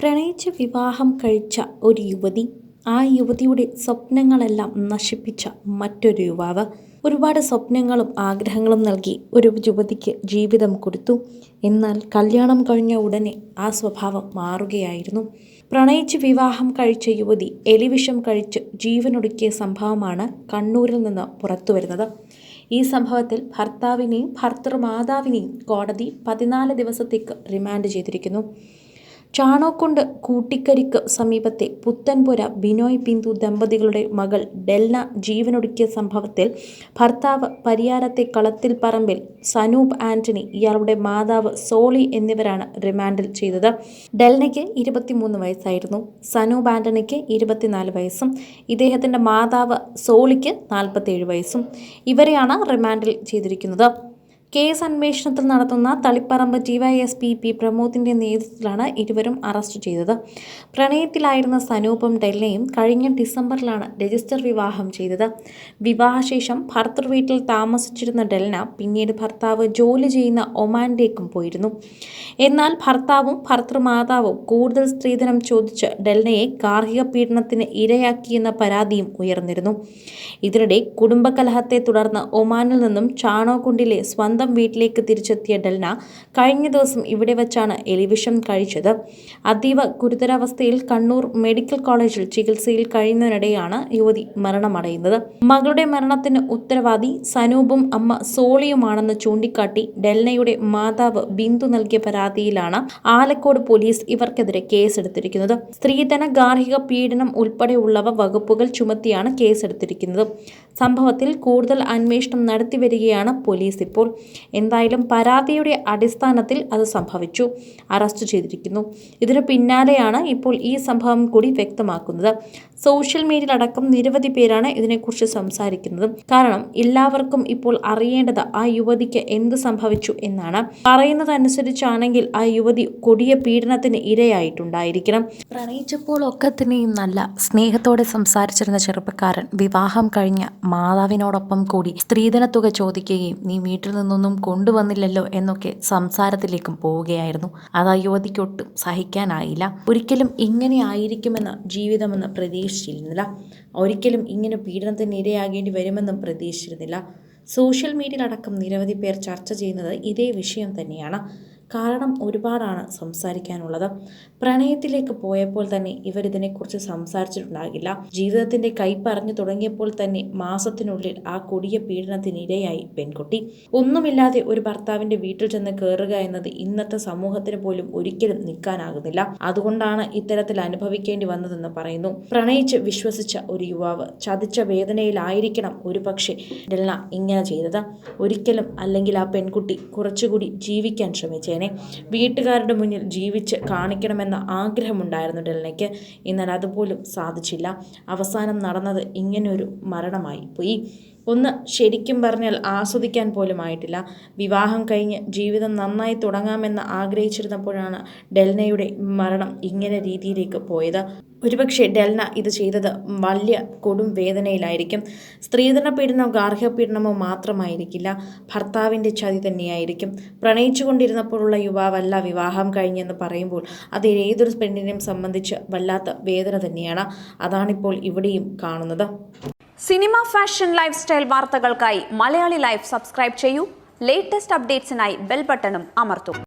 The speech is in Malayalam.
പ്രണയിച്ച് വിവാഹം കഴിച്ച ഒരു യുവതി ആ യുവതിയുടെ സ്വപ്നങ്ങളെല്ലാം നശിപ്പിച്ച മറ്റൊരു യുവാവ്. ഒരുപാട് സ്വപ്നങ്ങളും ആഗ്രഹങ്ങളും നൽകി ഒരു യുവതിക്ക് ജീവിതം കൊടുത്തു. എന്നാൽ കല്യാണം കഴിഞ്ഞ ഉടനെ ആ സ്വഭാവം മാറുകയായിരുന്നു. പ്രണയിച്ച് വിവാഹം കഴിച്ച യുവതി എലിവിഷം കഴിച്ച് ജീവനൊടുക്കിയ സംഭവമാണ് കണ്ണൂരിൽ നിന്ന് പുറത്തു വരുന്നത്. ഈ സംഭവത്തിൽ ഭർത്താവിനെയും ഭർത്തൃമാതാവിനെയും കോടതി പതിനാല് ദിവസത്തേക്ക് റിമാൻഡ് ചെയ്തിരിക്കുന്നു. ചാണോക്കുണ്ട് കൂട്ടിക്കരിക്ക് സമീപത്തെ പുത്തൻപുര ബിനോയ് ബിന്ദു ദമ്പതികളുടെ മകൾ ഡെൽന ജീവനൊടുക്കിയ സംഭവത്തിൽ ഭർത്താവ് പരിയാരത്തെ കളത്തിൽ പറമ്പിൽ സനൂപ് ആന്റണി ഇയാളുടെ മാതാവ് സോളി എന്നിവരാണ് റിമാൻഡിൽ ചെയ്തത്. ഡെൽനയ്ക്ക് ഇരുപത്തിമൂന്ന് വയസ്സായിരുന്നു സനൂപ് ആന്റണിക്ക് ഇരുപത്തിനാല് വയസ്സും ഇദ്ദേഹത്തിന്റെ മാതാവ് സോളിക്ക് നാൽപ്പത്തേഴ് വയസ്സും. ഇവരെയാണ് റിമാൻഡിൽ ചെയ്തിരിക്കുന്നത്. കേസ് അന്വേഷണത്തിൽ നടത്തുന്ന തളിപ്പറമ്പ് ഡിവൈഎസ്പി പി പ്രമോദിന്റെ നേതൃത്വത്തിലാണ് ഇരുവരും അറസ്റ്റ് ചെയ്തത്. പ്രണയത്തിലായിരുന്ന സനൂപും ഡെല്ലയും കഴിഞ്ഞ ഡിസംബറിലാണ് രജിസ്റ്റർ വിവാഹം ചെയ്തത്. വിവാഹശേഷം ഭർത്തൃ വീട്ടിൽ താമസിച്ചിരുന്ന ഡെൽന പിന്നീട് ഭർത്താവ് ജോലി ചെയ്യുന്ന ഒമാനിലേക്കും പോയിരുന്നു. എന്നാൽ ഭർത്താവും ഭർത്തൃമാതാവും കൂടുതൽ സ്ത്രീധനം ചോദിച്ച് ഡെൽനയെ ഗാർഹിക പീഡനത്തിന് ഇരയാക്കിയെന്ന പരാതിയും ഉയർന്നിരുന്നു. ഇതിനിടെ കുടുംബകലഹത്തെ തുടർന്ന് ഒമാനിൽ നിന്നും ചാണോകുണ്ടിലെ സ്വന്തം സ്വന്തം വീട്ടിലേക്ക് തിരിച്ചെത്തിയ ഡൽന കഴിഞ്ഞ ദിവസം ഇവിടെ വെച്ചാണ് എലിവിഷം കഴിച്ചത്. അതീവ ഗുരുതരാവസ്ഥയിൽ കണ്ണൂർ മെഡിക്കൽ കോളേജിൽ ചികിത്സയിൽ കഴിയുന്നതിനിടെയാണ് യുവതി മരണമടയുന്നത്. മകളുടെ മരണത്തിന് ഉത്തരവാദി സനൂപും അമ്മ സോളിയുമാണെന്ന് ചൂണ്ടിക്കാട്ടി ഡെൽനയുടെ മാതാവ് ബിന്ദു നൽകിയ പരാതിയിലാണ് ആലക്കോട് പോലീസ് ഇവർക്കെതിരെ കേസെടുത്തിരിക്കുന്നത്. സ്ത്രീധന ഗാർഹിക പീഡനം ഉൾപ്പെടെയുള്ളവ വകുപ്പുകൾ ചുമത്തിയാണ് കേസെടുത്തിരിക്കുന്നത്. സംഭവത്തിൽ കൂടുതൽ അന്വേഷണം നടത്തിവരികയാണ് പോലീസ് ഇപ്പോൾ. എന്തായാലും പരാതിയുടെ അടിസ്ഥാനത്തിൽ അത് സംഭവിച്ചു. അറസ്റ്റ് ചെയ്തിരിക്കുന്നു. ഇതിനു പിന്നാലെയാണ് ഇപ്പോൾ ഈ സംഭവം കൂടി വ്യക്തമാക്കുന്നത്. സോഷ്യൽ മീഡിയയിൽ അടക്കം നിരവധി പേരാണ് ഇതിനെക്കുറിച്ച് സംസാരിക്കുന്നത്. കാരണം എല്ലാവർക്കും ഇപ്പോൾ അറിയേണ്ടത് ആ യുവതിക്ക് എന്ത് സംഭവിച്ചു എന്നാണ്. പറയുന്നതനുസരിച്ചാണെങ്കിൽ ആ യുവതി കൊടിയ പീഡനത്തിന് ഇരയായിട്ടുണ്ടായിരിക്കണം. പ്രണയിച്ചപ്പോൾ ഒക്കെ തന്നെയും നല്ല സ്നേഹത്തോടെ സംസാരിച്ചിരുന്ന ചെറുപ്പക്കാരൻ വിവാഹം കഴിഞ്ഞ മാതാവിനോടൊപ്പം കൂടി സ്ത്രീധന തുക ചോദിക്കുകയും നീ വീട്ടിൽ നിന്നൊന്നും കൊണ്ടുവന്നില്ലല്ലോ എന്നൊക്കെ സംസാരത്തിലേക്കും പോവുകയായിരുന്നു. അത് ആ യുവതിക്കൊട്ടും സഹിക്കാനായില്ല. ഒരിക്കലും ഇങ്ങനെ ആയിരിക്കുമെന്ന ജീവിതമെന്ന് പ്രതീക്ഷിച്ചിരുന്നില്ല. ഒരിക്കലും ഇങ്ങനെ പീഡനത്തിന് ഇരയാകേണ്ടി വരുമെന്നും പ്രതീക്ഷിച്ചിരുന്നില്ല. സോഷ്യൽ മീഡിയയിലടക്കം നിരവധി പേർ ചർച്ച ചെയ്യുന്നത് ഇതേ വിഷയം തന്നെയാണ്. കാരണം ഒരുപാടാണ് സംസാരിക്കാനുള്ളത്. പ്രണയത്തിലേക്ക് പോയപ്പോൾ തന്നെ ഇവരിതിനെക്കുറിച്ച് സംസാരിച്ചിട്ടുണ്ടാകില്ല. ജീവിതത്തിന്റെ കൈ പറഞ്ഞു തുടങ്ങിയപ്പോൾ തന്നെ മാസത്തിനുള്ളിൽ ആ കൊടിയ പീഡനത്തിനിരയായി പെൺകുട്ടി. ഒന്നുമില്ലാതെ ഒരു ഭർത്താവിന്റെ വീട്ടിൽ ചെന്ന് കയറുക എന്നത് ഇന്നത്തെ സമൂഹത്തിന് പോലും ഒരിക്കലും നിൽക്കാനാകുന്നില്ല. അതുകൊണ്ടാണ് ഇത്തരത്തിൽ അനുഭവിക്കേണ്ടി വന്നതെന്ന് പറയുന്നു. പ്രണയിച്ച് വിശ്വസിച്ച ഒരു യുവാവ് ചതിച്ച വേദനയിലായിരിക്കണം ഒരു പക്ഷേ ഡെൽന ഇങ്ങനെ ചെയ്തത്. ഒരിക്കലും അല്ലെങ്കിൽ ആ പെൺകുട്ടി കുറച്ചുകൂടി ജീവിക്കാൻ ശ്രമിച്ചേ ചെയ്തേനെ വീട്ടുകാരുടെ മുന്നിൽ ജീവിച്ച് കാണിക്കണമെന്ന ആഗ്രഹമുണ്ടായിരുന്നു ഡെൽനയ്ക്ക്. എന്നാൽ അതുപോലും സാധിച്ചില്ല. അവസാനം നടന്നത് ഇങ്ങനൊരു മരണമായി പോയി. ഒന്ന് ശരിക്കും പറഞ്ഞാൽ ആസ്വദിക്കാൻ പോലും ആയിട്ടില്ല വിവാഹം കഴിഞ്ഞ് ജീവിതം നന്നായി തുടങ്ങാമെന്ന് ആഗ്രഹിച്ചിരുന്നപ്പോഴാണ് ഡെൽനയുടെ മരണം ഇങ്ങനെ രീതിയിലേക്ക് പോയത്. ഒരുപക്ഷെ ഡെൽന ഇത് ചെയ്തത് വലിയ കൊടും വേദനയിലായിരിക്കും. സ്ത്രീധന പീഡനമോ ഗാർഹിക പീഡനമോ മാത്രമായിരിക്കില്ല. ഭർത്താവിന്റെ ചതി തന്നെയായിരിക്കും. പ്രണയിച്ചുകൊണ്ടിരുന്നപ്പോഴുള്ള യുവാവല്ല വിവാഹം കഴിഞ്ഞെന്ന് പറയുമ്പോൾ അത് ഏതൊരു പെണ്ണിനെയും സംബന്ധിച്ച് വല്ലാത്ത വേദന തന്നെയാണ്. അതാണിപ്പോൾ ഇവിടെയും കാണുന്നത്. സിനിമ ഫാഷൻ ലൈഫ് സ്റ്റൈൽ വാർത്തകൾക്കായി മലയാളി ലൈഫ് സബ്സ്ക്രൈബ് ചെയ്യൂ. ലേറ്റസ്റ്റ് അപ്ഡേറ്റ്സിനായി ബെൽ ബട്ടണും അമർത്തും.